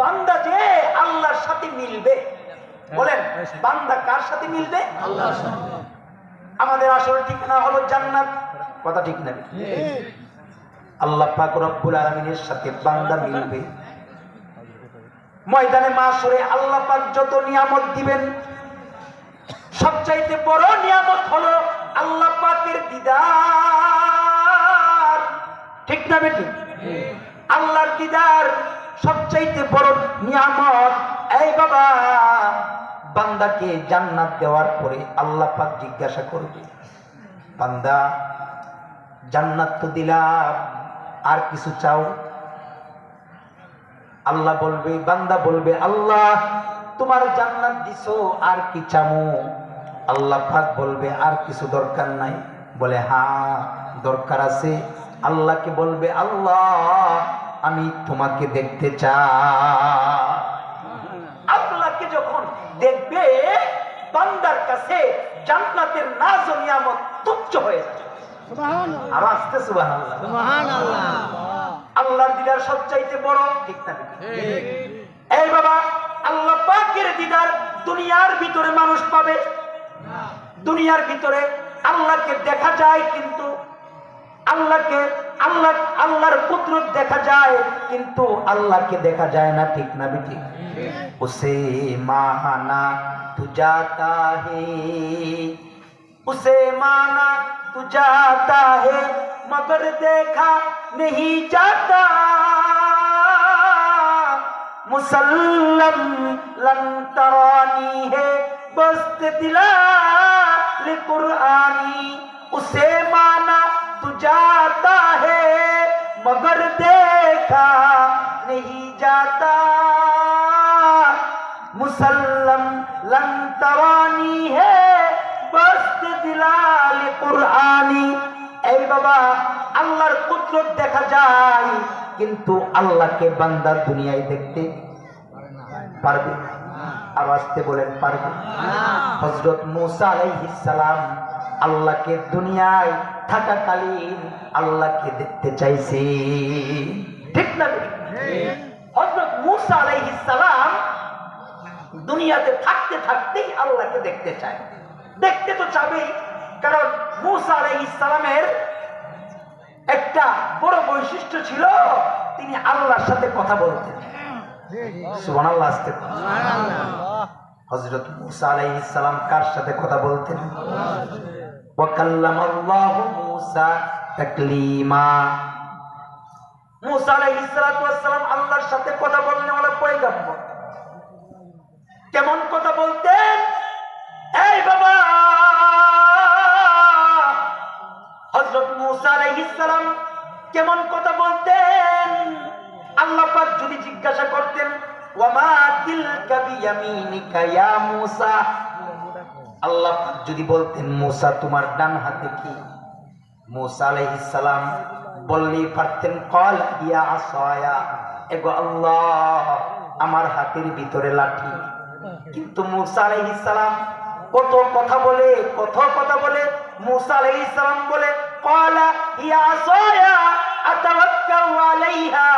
বান্দা যে আল্লাহর সাথে মিলবে। বলেন বান্দা কার সাথে মিলবে? আল্লাহর সাথে। আমাদের আসল ঠিকানা হলো জান্নাত। কথা ঠিক না? আল্লাহ পাক রব্বুল আলামিনের সাথে বান্দা মিলবে। ময়দানে মাসরে আল্লাহ পাক যত নিয়ামত দিবেন সবচাইতে বড় নিয়ামত হলো আল্লাহ পাকের দিদার। ঠিক না বেটি? আল্লাহর দিদার সবচাইতে বড় নিয়ামত, এই বাবা, বান্দাকে জান্নাত দেওয়ার পরে আল্লাহ পাক জিজ্ঞাসা করবে, বান্দা, জান্নাত তো দিলাম, আর কিছু চাও? আল্লাহ বলবে, বান্দা বলবে, আল্লাহ, তোমার জান্নাত দিছো, আর কি চামো? আল্লাহ পাক বলবে, আর কিছু দরকার নাই। বলে হ্যাঁ দরকার আছে। আল্লাহকে বলবে, আল্লাহ আমি তোমাকে দেখতে চাই। আল্লাহকে যখন দেখবে বান্দার কাছে জান্নাতের নাজ ও নিয়ামত তুচ্ছ হয়ে যাবে। সুবহানাল্লাহ। আর আসতে সুবহানাল্লাহ। সুবহানাল্লাহ। আল্লাহর দিদার সবচাইতে বড় ঠিক না এই বাবা আল্লাহ পাকের দিদার দুনিয়ার ভিতরে মানুষ পাবে। দুনিয়ার ভিতরে আল্লাহকে দেখা যায় কিন্তু আল্লাহকে আল্লাহ আল্লাহর পুত্র দেখা যায় কিন্তু আল্লাহকে দেখা যায় না ঠিক না বেটি उसे माना तू जाता है उसे माना तू जाता है मगर देखा नहीं जाता मुसल्लम लन तरानी है बस्त दिला कुरानी उसे माना तू जाता है मगर देखा नहीं जाता मुसल्लम लन तरानी है बस्त दिलाल কুরআনি এই বাবা আল্লাহর কুদরত দেখা যায় কিন্তু আল্লাহকে বান্দা দুনিয়ায় দেখতে পারবে আর আসতে বলেন পারবে হজরত মুসা আলাইহিস সালাম আল্লাহকে দুনিয়ায় থাকাকালীন আল্লাহকে দেখতে চাইছে। ঠিক না হজরত মুসা আলাইহিস দুনিয়াতে থাকতে থাকতেই আল্লাহকে দেখতে চায়। দেখতে তো চাবেই, কারণ মুসা একটা বড় বৈশিষ্ট্য ছিল, তিনি আল্লাহর সাথে কথা বলতেন। সুবহানাল্লাহ মুসা আলাইহিস সালাম কার সাথে কথা বলতেন? মুসা তাকলিমা। মুসা আলাইহিস সালাতু আল্লাহর সাথে কথা ওয়ালা পয়গম্বর। কেমন কথা বলতেন? এই বাবা! হযরত মুসা আলাইহিস সালাম কেমন কথা বলতেন? আল্লাহ পাক যদি জিজ্ঞাসা করতেন, ওয়ামা তিলকা বিয়ামিনিকা ইয়া মুসা? আল্লাহ যদি বলতেন, মুসা, তোমার ডান হাতে কি? মুসা আলাইহিস সালাম বললেই পারতেন কল ইয়া এগো আল্লাহ, আমার হাতের ভিতরে লাঠি। কিন্তু মুসা আলাইহিস সালাম কত কথা বলে, কত কথা বলে, মুসা আলাইহিস সালাম বলে ইয়া আতাওয়াক্কাউ আলাইহা,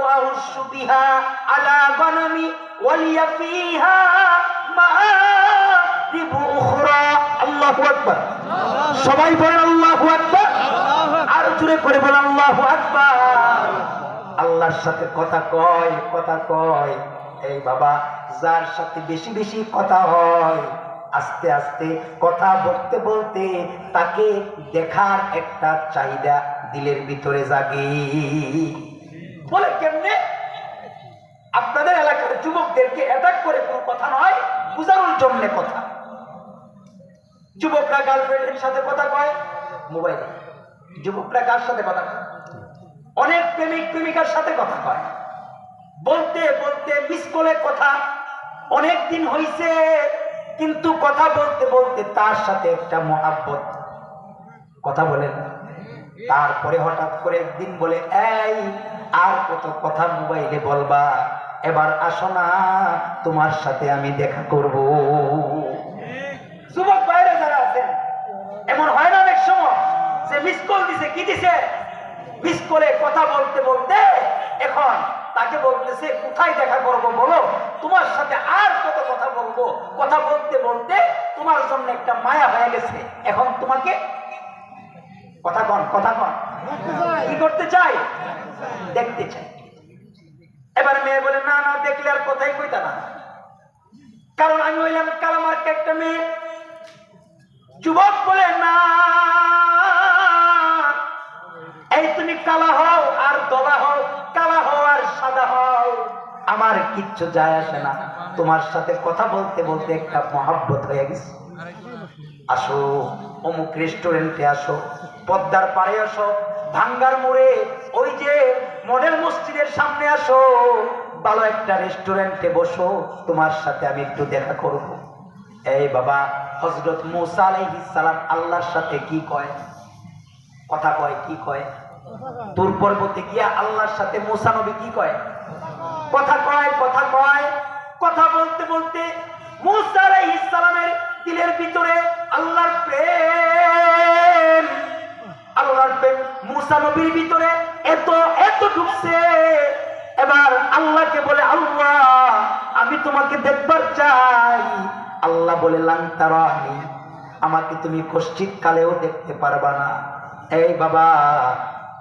ওয়া বিহা আলা ফিহা উখরা। আল্লাহু আকবার। সবাই বলেন, আল্লাহু আকবার। জুড়ে করে বলেন আল্লাহু আল্লাহর সাথে কথা কয় কথা কয়। এই বাবা, যার সাথে বেশি বেশি কথা হয়, আস্তে আস্তে কথা বলতে বলতে তাকে দেখার একটা চাহিদা দিলের ভিতরে জাগে। বলে, কেমনে? আপনাদের এলাকার যুবকদেরকে অ্যাটাক করে কোনো কথা নয়, বুঝানোর জন্য কথা। যুবকরা গার্লফ্রেন্ডের সাথে কথা কয় মোবাইলে যুবকরা কার সাথে কথা কয় অনেক প্রেমিক, প্রেমিকার সাথে কথা কয়। বলতে বলতে মিস করে কথা অনেক দিন হইছে, কিন্তু কথা বলতে বলতে তার সাথে একটা মহাব্বত। কথা বলেন। তারপরে হঠাৎ করে একদিন বলে, এই, আর কত কথা মোবাইলে বলবা? এবার আসো না, তোমার সাথে আমি দেখা করব। যুবক বাইরে যারা আছেন, এমন হয় না যে মিস কল দিছে, কি দিছে? মিস কলে কথা বলতে বলতে এখন তাকে বলতেছে কোথায় দেখা করব বলো? তোমার সাথে আর কত কথা বলব? কথা বলতে বলতে তোমার জন্য একটা মায়া হয়ে গেছে। এখন তোমাকে কথা কন কথা কন। কি করতে চাই? দেখতে চাই। এবার মেয়ে বলে, না না, দেখলে আর কথাই কইতা না। কারণ আমি হইলাম কালামার একটা মেয়ে। যুবক বলে, না কালা হও আর দলা হও, কালা হও আর সাদা হও। আমার কিচ্ছু যায় আসে না। তোমার সাথে কথা বলতে বলতে একটা মহাব্বত হয়ে গেছে। আসো, অমুক রেস্টুরেন্টে আসো, পদ্মার পাড়ে আসো, ভাঙ্গার মোড়ে, ওই যে মডেল মসজিদের সামনে আসো। ভালো একটা রেস্টুরেন্টে বসো, তোমার সাথে আমি একটু দেখা করব। এই বাবা হজরত মুসা আলাইহিস সালাম আল্লাহর সাথে কি কয়? কথা কয়, কি কয়? তোর পর্বতে গিয়া আল্লাহর সাথে মুসা নবী কি কয়? কথা কয় কথা কয়। কথা বলতে বলতে মুসা আলাইহিস সালামের দিলের ভিতরে আল্লাহর প্রেম আল্লাহর প্রেম মুসা নবীর ভিতরে এত এত ঢুকছে। এবার আল্লাহকে বলে, আল্লাহ, আমি তোমাকে দেখবার চাই। আল্লাহ বলে লান্তারানি আমাকে তুমি কষ্টিত কালেও দেখতে পারবা না। এই বাবা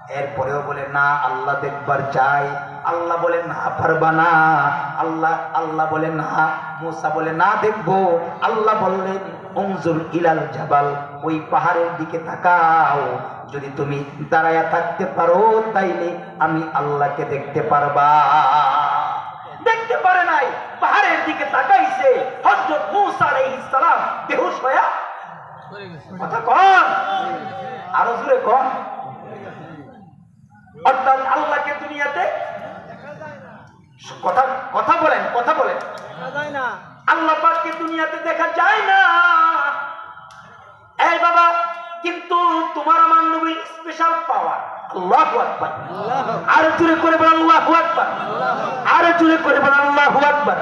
এরপরেও বলে না আল্লাহ দেখবার চাই। আল্লাহ বলে না পারবা না। আল্লাহ আল্লাহ বলে না। মুসা বলে না দেখব। আল্লাহ বললেন অংজুর ইলাল জাবাল ওই পাহাড়ের দিকে তাকাও। যদি তুমি দাঁড়ায়া থাকতে পারো তাইলে আমি আল্লাহকে দেখতে পারবা। দেখতে পারে নাই পাহাড়ের দিকে তাকাইছে। হযরত মূসা আলাইহিস সালাম বেহুশ হয়া কথা কন। আরও জোরে কন অর্থাৎ আল্লাহকে দুনিয়াতে? কথা কথা বলেন কথা বলেন। আল্লাহ পাককে দুনিয়াতে দেখা যায় না। এই বাবা কিন্তু তোমার আমার নবীর স্পেশাল পাওয়ার আল্লাহু আকবার। আল্লাহ আর জুড়ে করে বলেন আল্লাহু আকবার। আর জুড়ে করে বলেন আল্লাহ আকবার।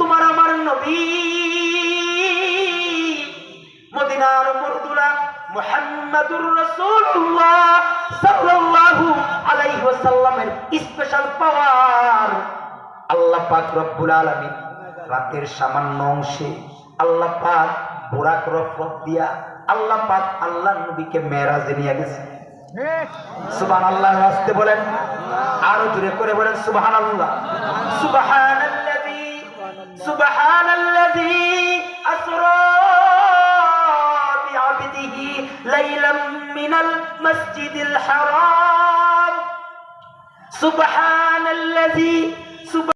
তোমার আমার নবী মদিনার মরদুলা রাতের সামান্য অংশে আল্লাহ পাক বুরাক রফরফ দিয়া আল্লাহ পাক আল্লাহ নবীকে মেরাজে নিয়ে গেছে। সুবাহ আল্লাহ আসতে বলেন। আরও জুড়ে করে বলেন সুবাহান আল্লাহ সুবাহান مسجد الحرام. سبحان الذي